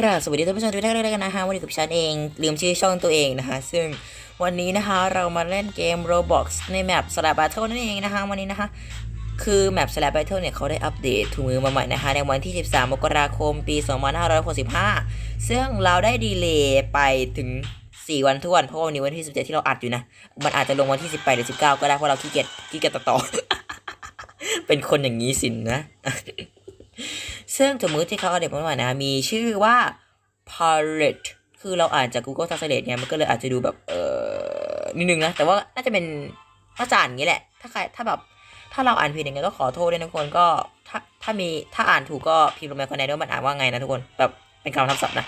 ครับสวัสดีท่านผู้ชมทุกท่านด้วยกันนะคะวันนี้กับฉันเองลืมชื่อช่องตัวเองนะคะซึ่งวันนี้นะคะเรามาเล่นเกม Roblox ในแมป Slap Battle นั่นเองนะคะวันนี้นะคะคือแมป Slap Battle เนี่ยเขาได้อัปเดตถุงมือมาใหม่นะคะในวันที่ 13 มกราคมปี 2565 ซึ่งเราได้ดีเลย์ไปถึง 4 วันทุกวันเพราะวันนี้วันที่ 17 ที่เราอัดอยู่นะ มันอาจจะลงวันที่ 18 หรือ 19 ก็ได้เพราะเราขี้เกียจขี้เกียจตัดต่อ เป็นคนอย่างนี้สินนะ ซึ่งถุงมือที่เขาเอาเด็กมาใหม่นะมีชื่อว่า palette คือเราอ่านจาก Google Translate เนี่ยมันก็เลยอาจจะดูแบบเออนิดนึงนะ แต่ว่าน่าจะเป็นน่าจะอ่านอย่างนี้แหละ ถ้าใครถ้าแบบถ้าเราอ่านผิดอย่างเงี้ยก็ขอโทษด้วยนะทุกคนก็ถ้าถ้ามีถ้าอ่านถูกก็พิมพ์ลงมาคอมเมนต์ว่ามันอ่านว่าไงนะทุกคนแบบเป็นคำทับศัพท์นะ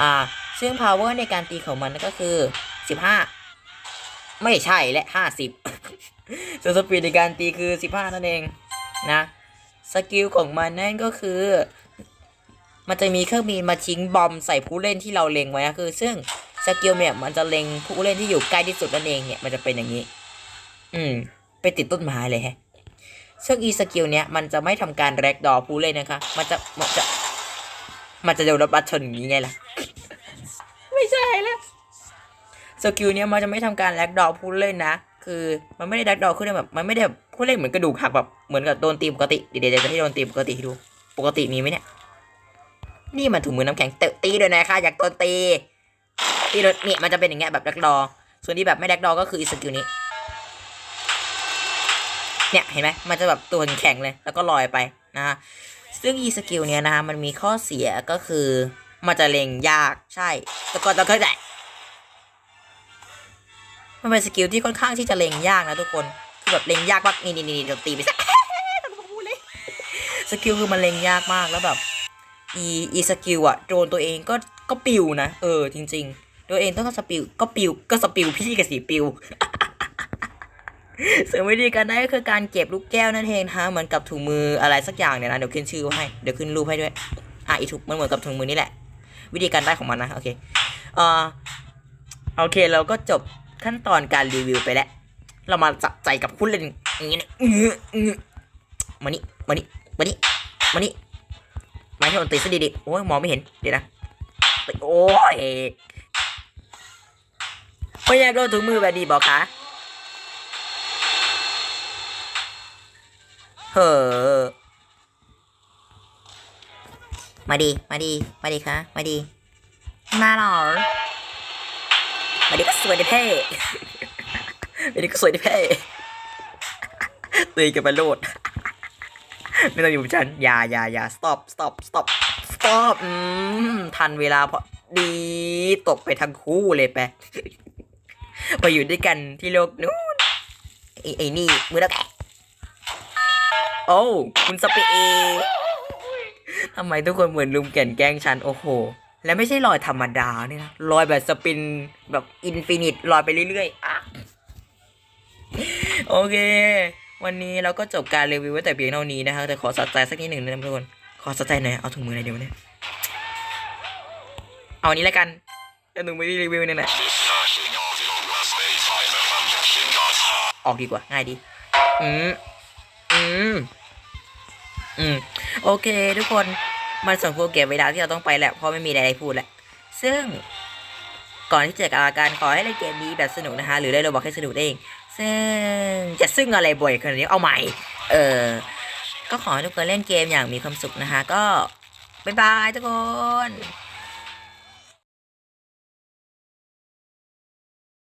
อ่าซึ่ง power ในการตีของมันก็คือ 15 ไม่ใช่และ 50ส่วนสปีดในการตีคือ 15 นั่นเองนะ สกิลของมันนั่นก็คือ มันจะมีเครื่องบินมาทิ้งบอมใส่ผู้เล่นที่เราเล็งไว้นะคือ ซึ่งสกิลเนี่ยมันจะเล็งผู้เล่นที่อยู่ใกล้ที่สุดนั่นเองเนี่ยมันจะเป็นอย่างนี้ อืม ไปติดต้นไม้เลยฮะซึ่งอีสกิลเนี่ยมันจะไม่ทำการแรกดอผู้เล่นนะคะ มันจะมันจะ มันจะโดนรถบัสชนอย่างนี้ไงล่ะ ไม่ใช่แล้วสกิลเนี่ยมันจะไม่ทำการแรกดอผู้เล่นนะ คือมันไม่ได้แรกดอขึ้นแบบมันไม่ได้แบบผู้เล่นเหมือนกระดูกหักแบบเหมือนกับโดนตีปกติเดี๋ยวเดี๋ยวจะให้โดนตีปกติให้ดู ปกติมีไหมเนี่ยนี่มันถุงมือน้ำแข็งเตะตีด้วยนะคะอยากโดนตีตีโดนเนี่ยมันจะเป็นอย่างเงี้ยแบบแรกดอ ส่วนที่แบบไม่แรกดอก็คืออีสกิลนี้เนี่ยเห็นไหมมันจะแบบตัวแข็งเลยแล้วก็ลอยไปนะฮะซึ่งอีสกิลเนี่ยนะฮะมันมีข้อเสียก็คือมันจะเล็งยากใช่แต่ก็ต้องเข้าใจ มันเป็นสกิลที่ค่อนข้างที่จะเล็งยากนะทุกคนคือแบบเล็งยากมากนี่นี่นี่เดี๋ยวตีไปซะสกิลคือมันเล็งยากมากแล้วแบบอีอีสกิลอะโดนตัวเองก็ก็ปิวนะเออจริง ๆ ตัวเองต้องก็สปิวก็ปิวก็สปิวพี่กับสีปิวส่วนวิธีการได้ก็คือการเก็บลูกแก้วนั่นเองนะเหมือนกับถุงมืออะไรสักอย่างเนี่ยนะเดี๋ยวขึ้นชื่อให้เดี๋ยวขึ้นรูปให้ด้วยอะอีถุกมันเหมือนกับถุงมือนี่แหละ วิธีการได้ของมันนะโอเคเอ่อโอเคเราก็จบ ขั้นตอนการรีวิวไปแล้ว เรามาจับใจกับผู้เล่นอย่างนี้นะอื้ออื้อมานี่มานี่มานี่มานี่มาให้มันตีซะดีๆโอ้ยมองไม่เห็น เดี๋ยวนะโอ้ยไม่อยากโดนถุงมือแบบนี้บอกคะเฮ้อมาดี มาดี มาดีคะมาดี มาหรอ มาดีก็สวยดิเพ่มาดีก็สวยดิเพ่ตีกันไปโลดไม่ต้องอยู่กับฉันอย่าอย่าอย่า stop stop stop stop อืมทันเวลาพอดีตกไปทั้งคู่เลยไปไปอยู่ด้วยกันที่โลกนู้นไอ้ไอ้นี่มือแล้วแกโอ้ คุณสเปเอทำไมทุกคนเหมือนลุมแก่นแกล้งฉัน โอ้โห แล้วไม่ใช่ลอยธรรมดาเนี่ยนะลอยแบบสปินแบบอินฟินิตลอยไปเรื่อยๆอโอเค วันนี้เราก็จบการรีวิวไว้แต่เพียงเท่านี้นะคะแต่ขอสัใจสักนิดหนึ่งนะทุกคน ขอสัใจหน่อยเอาถุงมือหน่อยเดี๋ยวเนี่ยเอาอันนี้แล้วกันเอาถุงมือที่รีวิวเนี่ยแหละออกดีกว่าง่ายดี อืม อืม อืม โอเค ทุกคน มันสมควรเก็บเวลาที่เราต้องไปแหละเพราะไม่มีอะไรพูดแล้วซึ่งก่อนที่จะอากการขอให้เล่นเกมนี้แบบสนุกนะคะ หรือได้เราบอกให้สนุกเอง ซึ่งจะซึ่งอะไรบ่อยขนาดนี้เอาใหม่ เออก็ขอให้ทุกคนเล่นเกมอย่างมีความสุขนะคะ ก็บ๊ายบายทุกคน